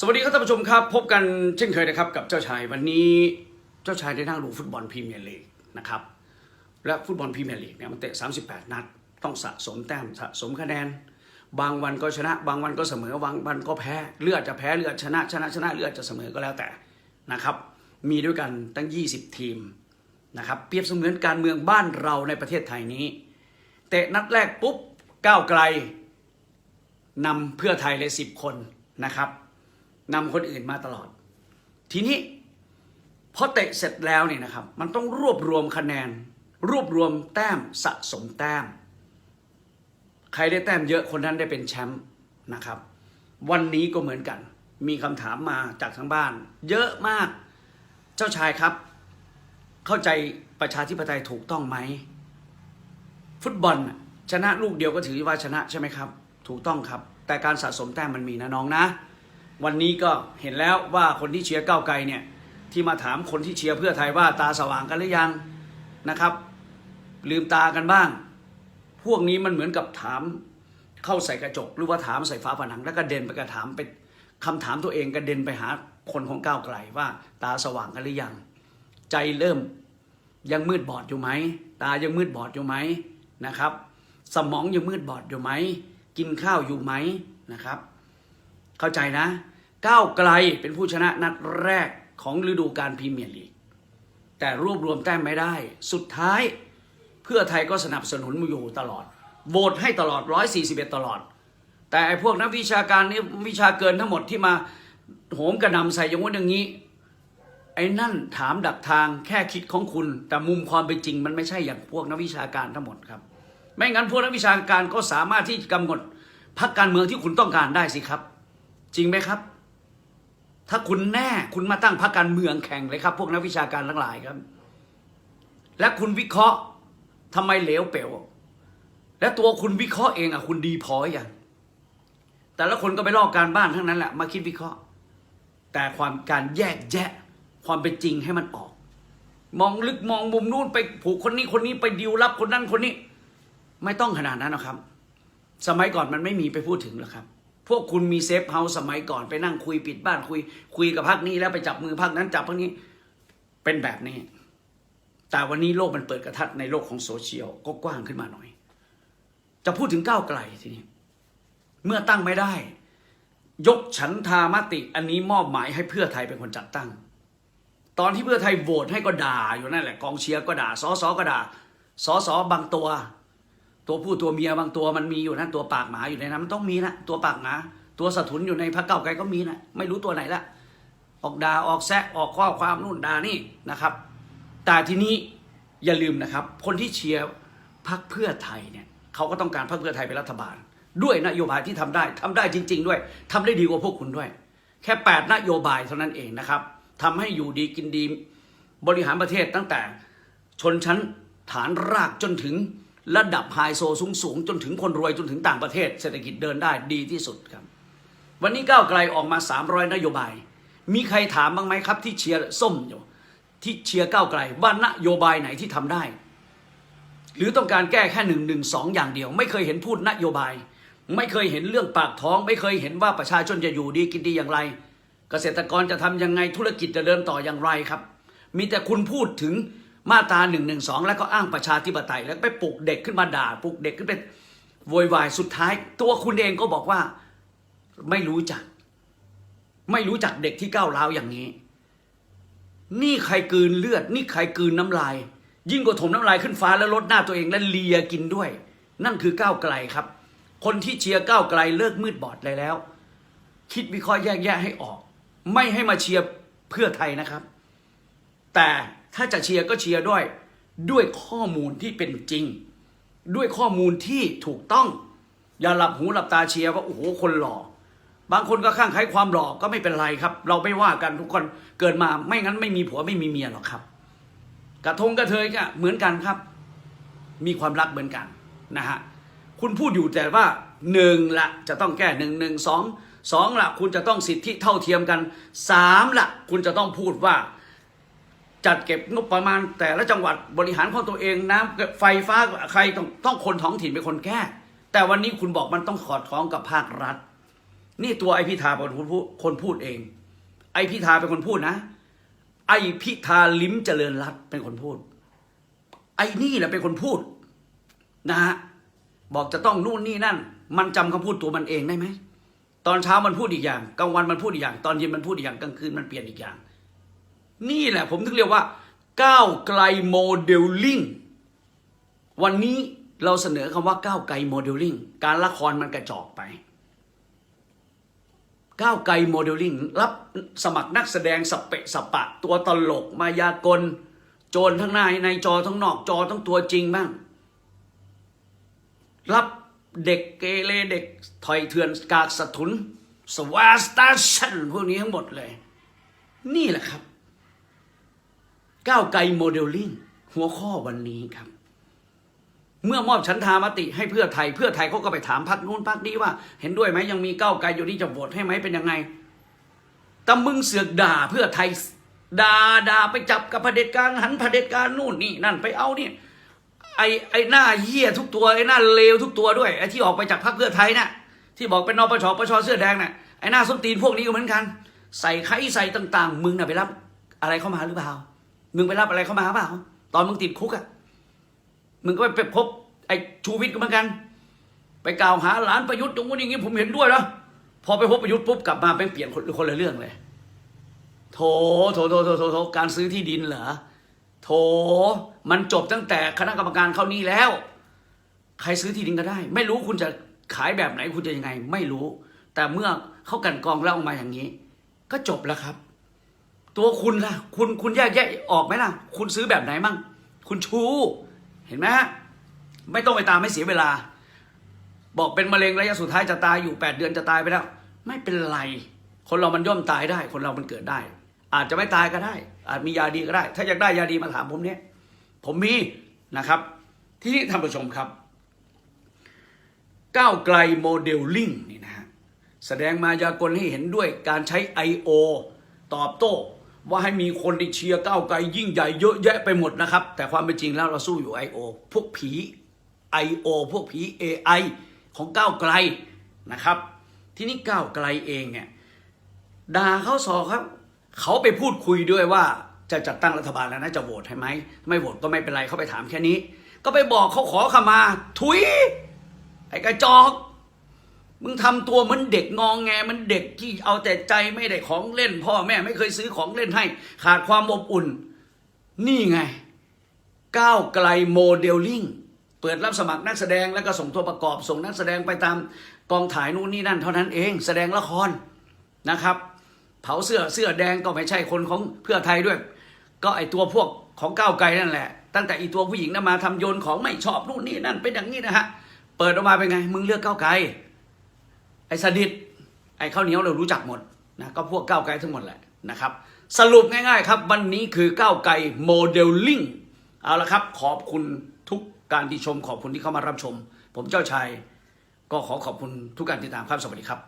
สวัสดีครับท่านผู้ชมครับ พบกันเช่นเคยนะครับกับเจ้าชายวันนี้เจ้าชายได้นั่งดูฟุตบอลพรีเมียร์ลีกนะครับและฟุตบอลพรีเมียร์ลีกเนี่ยมันเตะ 38 นัด ต้องสะสมแต้มสะสมคะแนน บางวันก็ชนะ บางวันก็เสมอบางวันก็แพ้เลือดจะแพ้เลือดชนะชนะชนะเลือดจะเสมอก็แล้วแต่นะครับมีด้วยกันตั้ง 20 ทีมนะครับเปรียบเสมือนการเมืองบ้านเราในประเทศไทยนี้ เตะนัดแรกปุ๊บก้าวไกลนำเพื่อไทยเลยสิบคนนะครับ นำคนอื่นมาตลอด ทีนี้พอเตะเสร็จแล้วเนี่ยนะครับ มันต้องรวบรวมคะแนน รวบรวมแต้มสะสมแต้ม ใครได้แต้มเยอะคนนั้นได้เป็นแชมป์นะครับ วันนี้ก็เหมือนกัน มีคำถามมาจากทางบ้าน เยอะมาก เจ้าชายครับ เข้าใจประชาธิปไตยถูกต้องไหม ฟุตบอลชนะลูกเดียวก็ถือว่าชนะใช่ไหมครับ ถูกต้องครับ แต่การสะสมแต้มมันมีนะน้องนะ วันนี้ก็เห็นแล้วว่าคนที่เชียร์ก้าวไกลเนี่ยที่มาถามคนที่เชียร์เพื่อไทยว่าตาสว่างกันหรือยังนะครับ ลืมตากันบ้าง พวกนี้มันเหมือนกับถามเข้าใส่กระจก หรือว่าถามใส่ฝาผนังแล้วก็เด็นไปกระถามไปคำถามตัวเองกระเด็นไปหาคนของก้าวไกลว่า ตาสว่างกันหรือยัง ใจเริ่มยังมืดบอดอยู่ไหมตายังมืดบอดอยู่ไหมนะครับ สมองยังมืดบอดอยู่ไหมกินข้าวอยู่ไหมนะครับ เข้าใจนะ ก้าวไกลเป็นผู้ชนะนัดแรกของฤดูกาลพรีเมียร์ลีก แต่รวบรวมแต้มไม่ได้ สุดท้ายเพื่อไทยก็สนับสนุนอยู่ตลอด โหวตให้ตลอด 141 ตลอด แต่ไอ้พวกนักวิชาการนี่วิชาเกินทั้งหมดที่มาโหมกระนำใส่อย่างว่าอย่างนี้ ไอ้นั่นถามดักทางแค่คิดของคุณ แต่มุมความเป็นจริงมันไม่ใช่อย่างพวกนักวิชาการทั้งหมดครับ ไม่งั้นพวกนักวิชาการก็สามารถที่กำหนดพรรคการเมืองที่คุณต้องการได้สิครับ จริงไหมครับ ถ้าคุณแน่คุณมาตั้งพรรคการเมืองแข่งเลยครับ พวกนักวิชาการทั้งหลายครับ และคุณวิเคราะห์ทำไมเหลวเป๋วและตัวคุณวิเคราะห์เองอะคุณดีพออย่างแต่ละคนก็ไปลอกการบ้านทั้งนั้นแหละมาคิดวิเคราะห์ แต่ความการแยกแยะ ความเป็นจริงให้มันออก มองลึกมองมุมนู้นไปผูกคนนี้คนนี้ไปดิวรับคนนั้นคนนี้ ไม่ต้องขนาดนั้นนะครับ สมัยก่อนมันไม่มีไปพูดถึงหรอกครับ พวกคุณมีเซฟเฮาส์สมัยก่อนไปนั่งคุยปิดบ้านคุย คุยกับพักนี้แล้วไปจับมือพักนั้นจับพักนี้เป็นแบบนี้ แต่วันนี้โลกมันเปิดกระทัดในโลกของโซเชียลก็กว้างขึ้นมาหน่อย จะพูดถึงก้าวไกลทีนี้ เมื่อตั้งไม่ได้ ยกฉันทามติอันนี้มอบหมายให้เพื่อไทยเป็นคนจัดตั้ง ตอนที่เพื่อไทยโหวตให้ก็ด่าอยู่นั่นแหละกองเชียร์ก็ด่าสอสอก็ด่าสอสอบางตัว ตัวผู้ตัวเมียบางตัวมันมีอยู่นั่นตัวปากหมาอยู่ในนั้นมันต้องมีนะตัวปากหมาตัวสะทุนอยู่ในพรรคเก้าไกลก็มีนะไม่รู้ตัวไหนละออกดาออกแซะออกข้อความนู่นดานี่นะครับ แต่ทีนี้อย่าลืมนะครับ คนที่เชียร์พรรคเพื่อไทยเนี่ยเขาก็ต้องการพรรคเพื่อไทยเป็นรัฐบาล ด้วยนโยบายที่ทำได้ทำได้จริง ๆ ด้วยทำได้ดีกว่าพวกคุณด้วย แค่ 8 นโยบายเท่านั้นเองนะครับทำให้อยู่ดีกินดีบริหารประเทศตั้งแต่ชนชั้นฐานรากจนถึง ระดับไฮโซสูงสูงจนถึงคนรวยจนถึงต่างประเทศ เศรษฐกิจเดินได้ดีที่สุดครับ วันนี้ก้าวไกลออกมา 300 นโยบาย มีใครถามบ้างไหมครับ ที่เชียร์ส้มอยู่ที่เชียร์ก้าวไกลว่านโยบายไหนที่ทำได้ หรือต้องการแก้แค่หนึ่งหนึ่งสองอย่างเดียว ไม่เคยเห็นพูดนโยบาย ไม่เคยเห็นเรื่องปากท้อง ไม่เคยเห็นว่าประชาชนจะอยู่ดีกินดีอย่างไร เกษตรกรจะทำยังไงธุรกิจจะเดินต่ออย่างไรครับ มีแต่คุณพูดถึง มาตราหนึ่งหนึ่งสองแล้วก็อ้างประชาธิปไตย แล้วไปปลุกเด็กขึ้นมาด่าปลุกเด็กขึ้นไปโวยวายสุดท้าย ตัวคุณเองก็บอกว่าไม่รู้จัก ไม่รู้จักเด็กที่ก้าวร้าวอย่างนี้ นี่ใครกืนเลือด นี่ใครกืนน้ำลาย ยิ่งกว่าถมน้ำลายขึ้นฟ้าแล้วลดหน้าตัวเองและเลียกินด้วย นั่นคือก้าวไกลครับ คนที่เชียร์ก้าวไกลเลิกมืดบอดเลยแล้ว คิดวิเคราะห์แยกแยะให้ออก ไม่ให้มาเชียร์เพื่อไทยนะครับ แต่ ถ้าจะเชียร์ก็เชียร์ด้วย ด้วยข้อมูลที่เป็นจริง ด้วยข้อมูลที่ถูกต้อง อย่าหลับหูหลับตาเชียร์ว่าโอ้โหคนหล่อบางคนก็ข้างใครความหล่อก็ไม่เป็นไรครับ เราไม่ว่ากันทุกคนเกิดมาไม่งั้นไม่มีผัวไม่มีเมียหรอกครับ กระทงกระเทยก็เหมือนกันครับ มีความรักเหมือนกันนะฮะคุณพูดอยู่แต่ว่าหนึ่งละจะต้องแก้หนึ่งหนึ่งสองสองละคุณจะต้องสิทธิเท่าเทียมกันสามละคุณจะต้องพูดว่า จัดเก็บงบประมาณ แต่ละจังหวัดบริหารของตัวเองน้ำไฟฟ้าใครต้องต้องคนท้องถิ่นเป็นคนแก้ แต่วันนี้คุณบอกมันต้องขอดคล้องกับภาครัฐ นี่ตัวไอพิธาเป็นคนพูดคนพูดเอง ไอพิธาเป็นคนพูดนะ ไอพิธาลิ้มเจริญรัตเป็นคนพูด ไอนี่แหละเป็นคนพูดนะฮะบอกจะต้องนู่นนี่นั่น มันจำคำพูดตัวมันเองได้ไหมตอนเช้ามันพูดอีกอย่างกลางวันมันพูดอีกอย่าง ตอนเย็นมันพูดอีกอย่างกลางคืนมันเปลี่ยนอีกอย่าง นี่แหละผมถึงเรียกว่า ก้าวไกลโมเดลลิ่งวันนี้เราเสนอคำว่าก้าวไกลโมเดลลิ่งการละครมันกระจอกไป ก้าวไกลโมเดลลิ่งรับสมัครนักแสดงสเปะสปะ ตัวตลกมายากล โจรทั้งในในจอทั้งนอกจอทั้งตัวจริงบ้าง รับเด็กเกเรเด็กถอยเถื่อนกากสะทุนสวาสตาชันพวกนี้ทั้งหมดเลย นี่แหละครับ ก้าวไกลโมเดลลิ่งหัวข้อวันนี้ครับ เมื่อมอบฉันทามติให้เพื่อไทย เพื่อไทยเขาก็ไปถามพรรคนู้นพรรคนี้ว่า เห็นด้วยไหมยังมีก้าวไกลอยู่ที่จะโหวตให้ไหมเป็นยังไงต่มึงเสือกด่าเพื่อไทยด่าด่าไปจับกับเผด็จการหันเผด็จการนู่นนี่นั่นไปเอานี่ไอไอหน้าเหี้ยทุกตัวไอหน้าเลวทุกตัวด้วยไอที่ออกไปจากพรรคเพื่อไทยน่ะที่บอกเป็นนปชปชเสื้อแดงน่ะไอหน้าส้นตีนพวกนี้ก็เหมือนกัน ใส่ไข่ใส่ต่าง ๆ มึงน่ะไปรับ อะไรเข้ามาหรือเปล่า มึงไปรับอะไรเข้ามาเปล่า ตอนมึงติดคุกอะ มึงก็ไปพบ ไอ้ชูวิทย์ก็เหมือนกัน ไปกล่าวหาหลานประยุทธ์ตรงนู้นอย่างนี้ผมเห็นด้วยแล้วพอไปพบประยุทธ์ปุ๊บกลับมาเป็นเปลี่ยนคนคนละเรื่องเลยโถโถโถโถโถโถการซื้อที่ดินเหรอ โถ มันจบตั้งแต่คณะกรรมการเข้านี่แล้ว ใครซื้อที่ดินก็ได้ ไม่รู้คุณจะขายแบบไหนคุณจะยังไง ไม่รู้ แต่เมื่อเขากันกองแล้วออกมาอย่างนี้ ก็จบแล้วครับ ตัวคุณล่ะ คุณคุณแยกแยะออกไหมล่ะ คุณซื้อแบบไหนมั่ง คุณชู เห็นไหมฮะ ไม่ต้องไปตามไม่เสียเวลา บอกเป็นมะเร็งระยะสุดท้ายจะตายอยู่แปดเดือนจะตายไปแล้ว ไม่เป็นไร คนเรามันย่อมตายได้ คนเรามันเกิดได้ อาจจะไม่ตายก็ได้ อาจมียาดีก็ได้ ถ้าอยากได้ยาดีมาถามผมเนี่ยผมมีนะครับ ที่นี่ท่านผู้ชมครับ ก้าวไกลโมเดลลิ่งนี่นะฮะแสดงมายากลให้เห็นด้วยการใช้ I.O. ตอบโต้ ว่าให้มีคนที่เชียร์ก้าวไกลยิ่งใหญ่เยอะแยะไปหมดนะครับ แต่ความเป็นจริงแล้วเราสู้อยู่ I.O. พวกผี I.O. พวกผี AI ของก้าวไกลนะครับ ที่นี่ก้าวไกลเองเนี่ยด่าเขาสอครับ เขาไปพูดคุยด้วยว่าจะจัดตั้งรัฐบาลแล้วนะจะโหวตให้ไหมไม่โหวตก็ไม่เป็นไรเขาไปถามแค่นี้ ก็ไปบอกเขาขอขมา ทุยไอ้กระจอก มึงทำตัวเหมือนเด็กงองแงมันเด็กที่เอาแต่ใจไม่ได้ของเล่น พ่อแม่ไม่เคยซื้อของเล่นให้ ขาดความอบอุ่น นี่ไง ก้าวไกลโมเดลลิ่งเปิดรับสมัครนักแสดงแล้วก็ส่งตัวประกอบส่งนักแสดงไปตามกองถ่ายนู่นนี่นั่น เท่านั้นเอง แสดงละครนะครับ เผาเสื้อเสื้อแดงก็ไม่ใช่คนของเพื่อไทยด้วย ก็ไอตัวพวกของก้าวไกลนั่นแหละ ตั้งแต่อีตัวผู้หญิงนั้นมาทำโยนของไม่ชอบนู่นนี่นั่นเป็นอย่างนี้นะฮะเปิดออกมาเป็นไง มึงเลือกก้าวไกล ไอ้สนิทไอ้ข้าวเหนียวเรารู้จักหมดนะก็พวกก้าวไกลทั้งหมดแหละนะครับ สรุปง่ายๆครับ วันนี้คือก้าวไกลโมเดลลิ่งเอาละครับ ขอบคุณทุกการที่ชมขอบคุณที่เข้ามารับชม ผมเจ้าชายก็ขอขอบคุณทุกการติดตามครับสวัสดีครับ